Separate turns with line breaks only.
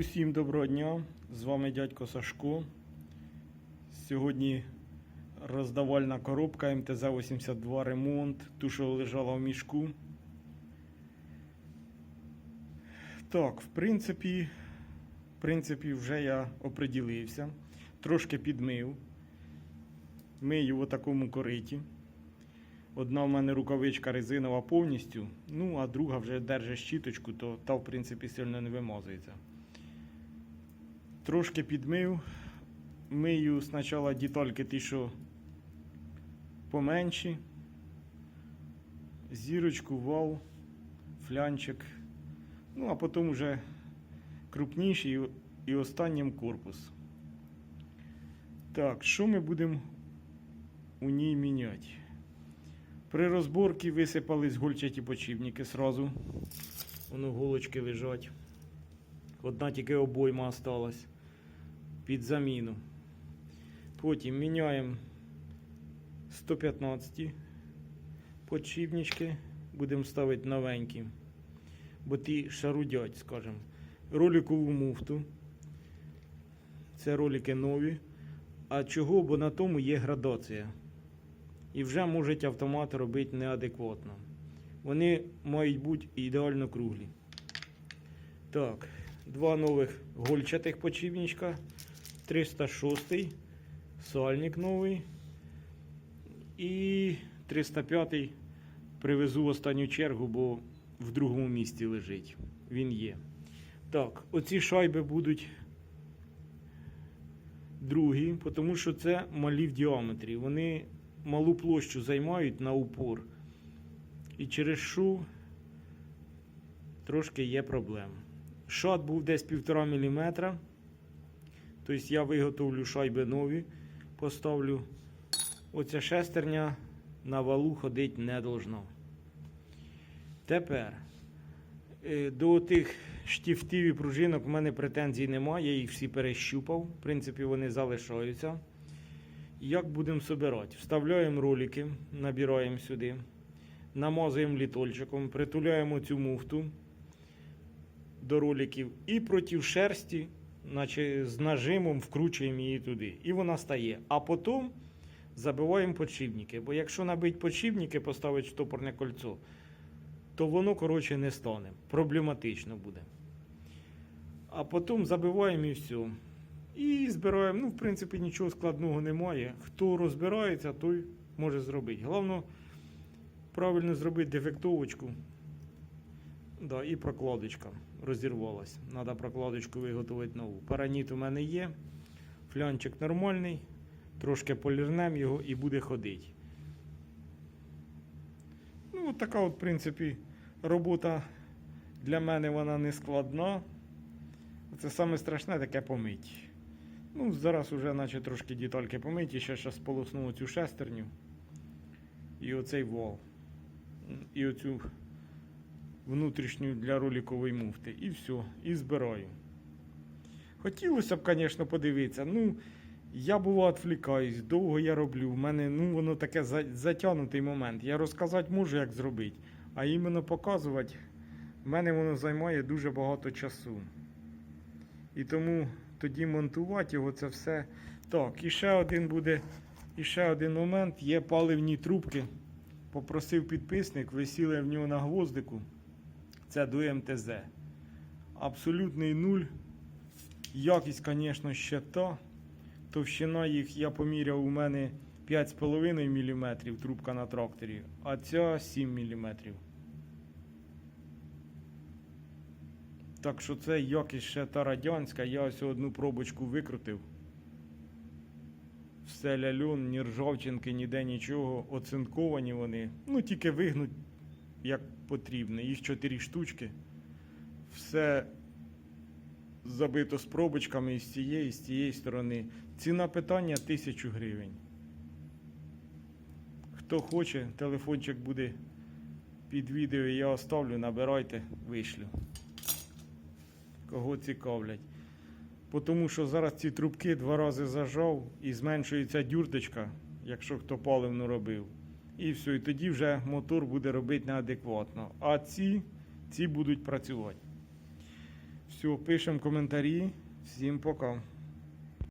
Усім доброго дня! З вами дядько Сашко. Сьогодні роздавальна коробка МТЗ-82 ремонт, ту, що лежала в мішку. Так, в принципі, в принципі, вже я оприділився. Трошки підмив. Мию в такому кориті. Одна в мене рукавичка резинова повністю, ну а друга вже держить щіточку, то та, в принципі, сильно не вимазується. Трошки підмив. Мию спочатку детальки ті, що поменші. Зірочку, вал, флянчик. Ну, а потім вже крупніший і- останнім корпус. Так, що ми будемо у ній міняти? При розборці висипались гульчаті почівники сразу. Воно голочки лежать. Одна тільки обойма осталась під заміну. Потім міняємо 115 подшипнички. Будемо ставити новенькі. Бо ті шарудять, скажімо. Роликову муфту. Це ролики нові. А чого? Бо на тому є градація. І вже можуть автомат робити неадекватно. Вони мають бути ідеально круглі. Так, два нових гольчатих почівничка. 306 сальник новий. І 305 привезу в останню чергу, бо в другому місці лежить. Він є. Так, оці шайби будуть другі, тому що це малі в діаметрі. Вони малу площу займають на упор. І через що трошки є проблем. Шат був десь 1,5 мм. Тобто я виготовлю шайби нові, поставлю. Оця шестерня на валу ходить не должна. Тепер е, до тих штифтів і пружинок в мене претензій немає, я їх всі перещупав. В принципі, вони залишаються. Як будемо собирати? Вставляємо ролики, набираємо сюди, намазуємо літольчиком, притуляємо цю муфту до роликів і проти шерсті, наче з нажимом вкручуємо її туди. І вона стає. А потім забиваємо подшипники. Бо якщо набити подшипники, поставити штопорне кольцо, то воно, коротше, не стане. Проблематично буде. А потім забиваємо і все. І збираємо. Ну, в принципі, нічого складного немає. Хто розбирається, той може зробити. Головне, правильно зробити дефектовочку. Да, і прокладочка розірвалась. Треба прокладочку виготовити нову. Параніт у мене є. Флянчик нормальний. Трошки полірнем його і буде ходити. Ну, от така, от, в принципі, робота для мене вона не складна. Це саме страшне таке помить. Ну, зараз вже наче трошки детальки помиті, ще зараз сполосну цю шестерню і оцей вал. І оцю внутрішню для роликової муфти. І все, і збираю. Хотілося б, звісно, подивитися. Ну, я бува відвлікаюсь, довго я роблю. В мене ну, воно таке за- затягнутий момент. Я розказати можу, як зробити, а іменно показувати, в мене воно займає дуже багато часу. І тому тоді монтувати його це все. Так, і ще один буде, і ще один момент. Є паливні трубки. Попросив підписник, висіли в нього на гвоздику. Це до. Абсолютний нуль. Якість, звісно, ще та. Товщина їх я поміряв у мене 5,5 мм трубка на тракторі, а ця 7 мм. Так що це якість ще та радянська, я ось одну пробочку викрутив. Все ляльон, ні ржавчинки, ніде нічого. Оцинковані вони. Ну, тільки вигнуть як потрібно. Їх 4 штучки. Все забито з пробочками і з цієї, і з цієї сторони. Ціна питання 1000 гривень. Хто хоче, телефончик буде під відео, я оставлю, набирайте, вишлю. Кого цікавлять. Тому що зараз ці трубки два рази зажав і зменшується дюрточка, якщо хто паливну робив. І все, і тоді вже мотор буде робити неадекватно. А ці, ці будуть працювати. Все, пишемо коментарі. Всім пока.